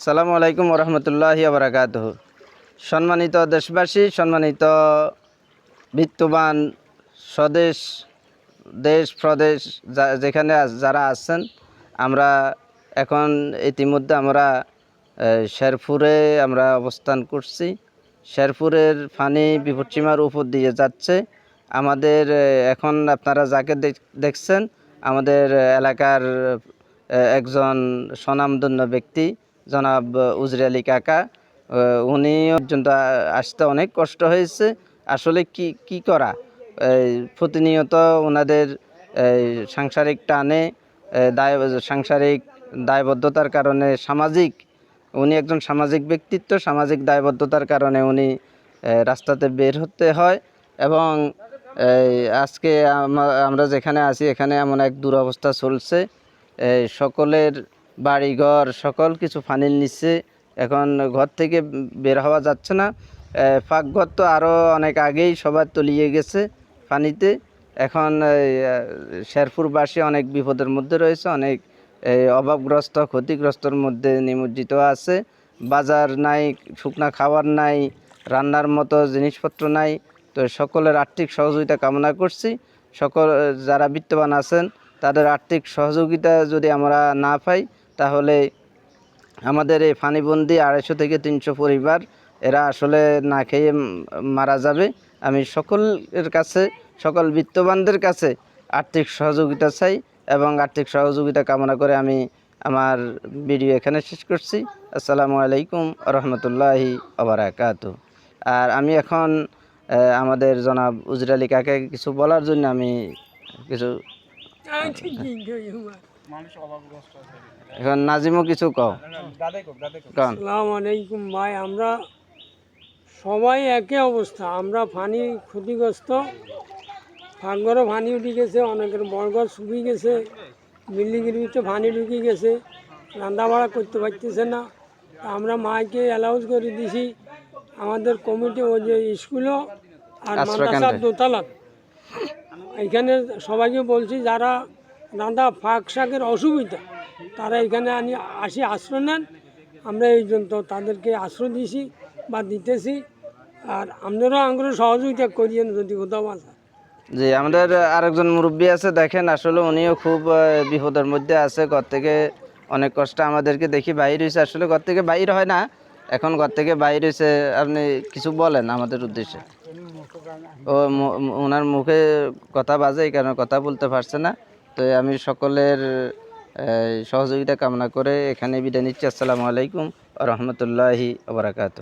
সালামু আলাইকুম রহমতুল্লাহি আবরাকাত সম্মানিত দেশবাসী, সম্মানিত বিত্তবান স্বদেশ, দেশ, প্রদেশ যেখানে যারা আছেন, আমরা এখন ইতিমধ্যে আমরা শেরপুরে আমরা অবস্থান করছি। শেরপুরের ফানি বিপদসীমার উপর দিয়ে যাচ্ছে। আমাদের এখন আপনারা যাকে দেখ- দেখছেন, আমাদের এলাকার একজন স্বনামধন্য ব্যক্তি। জনাব উজরে আলী কাকা উনি পর্যন্ত আসতে অনেক কষ্ট হয়েছে। আসলে কি কি করা? প্রতিনিয়ত ওনাদের সাংসারিক টানে দায়, সাংসারিক দায়বদ্ধতার কারণে সামাজিক, উনি একজন সামাজিক ব্যক্তিত্ব, সামাজিক দায়বদ্ধতার কারণে উনি রাস্তাতে বের হতে হয় এবং আজকে আমরা যেখানে আছি, এখানে এমন এক দুরবস্থা চলছে। সকলের বাড়িঘর, সকল কিছু পানির নিচে। এখন ঘর থেকে বের হওয়া যাচ্ছে না। পাকঘর তো আরও অনেক আগেই সবার তলিয়ে গেছে পানিতে এখন শেরপুরবাসী অনেক বিপদের মধ্যে রয়েছে, অনেক অভাবগ্রস্ত, ক্ষতিগ্রস্তর মধ্যে নিমজ্জিত আছে। বাজার নাই, শুকনা খাবার নাই, রান্নার মতো জিনিসপত্র নাই। তো সকলের আর্থিক সহযোগিতা কামনা করছি। সকল, যারা বিত্তবান আছেন, তাদের আর্থিক সহযোগিতা যদি আমরা না পাই তাহলে আমাদের এই ফানিবন্দি আড়াইশো থেকে তিনশো পরিবার, এরা আসলে না খেয়ে মারা যাবে। আমি সকলের কাছে, সকল বিত্তবানদের কাছে আর্থিক সহযোগিতা চাই এবং আর্থিক সহযোগিতা কামনা করে আমি আমার ভিডিও এখানে শেষ করছি। আসসালামু আলাইকুম রহমতুল্লাহি আবরাকাত আর আমি এখন আমাদের জনাব উজরালি কাকে কিছু বলার জন্য আমি কিছু এখন নাজিমও কিছু কও? আসসালামু আলাইকুম ভাই আমরা সবাই একই অবস্থা। আমরা ফানি ক্ষতিগ্রস্ত ফাঁকঘরও ফানি উঠে গেছে অনেকের বড়ঘর শুকি গেছে বিল্ডিংয়ের ভিতরে পানি ঢুকে গেছে রান্না বাড়া করতে পারতেছে না। আমরা মাইকে অ্যালাউন্স করে দিছি। আমাদের কমিটি ওই যে স্কুলও আর। মাদ্রাসার দোতলা। এখানে সবাইকে বলছি যারা রান্না ফাঁক শাকের অসুবিধা। তারা এখানে আনি, আসি, আশ্রয় নেন। আমরা এই জন্য তাদেরকে আশ্রয় দিছি বা দিতেছি। আর আপনারাও আগ্রহ সহযোগিতা করিয়েন যদি কোথাও আসা জি, আমাদের আরেকজন মুরব্বী আছে, দেখেন, আসলে উনিও খুব বিপদের মধ্যে আছে, ঘর থেকে অনেক কষ্ট আমাদেরকে দেখি বাইর হয়েছে। আসলে ঘর থেকে বাইর হয় না, এখন ঘর থেকে বাইর হয়েছে, আপনি কিছু বলেন আমাদের উদ্দেশ্যে। ও ওনার মুখে কথা বাজে, এই কারণে কথা বলতে পারছে না। তো আমি সকলের সহযোগিতা কামনা করে এখানে বিদায় নিচ্ছি। আসসালামু আলাইকুম রহমতুল্লাহি আবরাকাত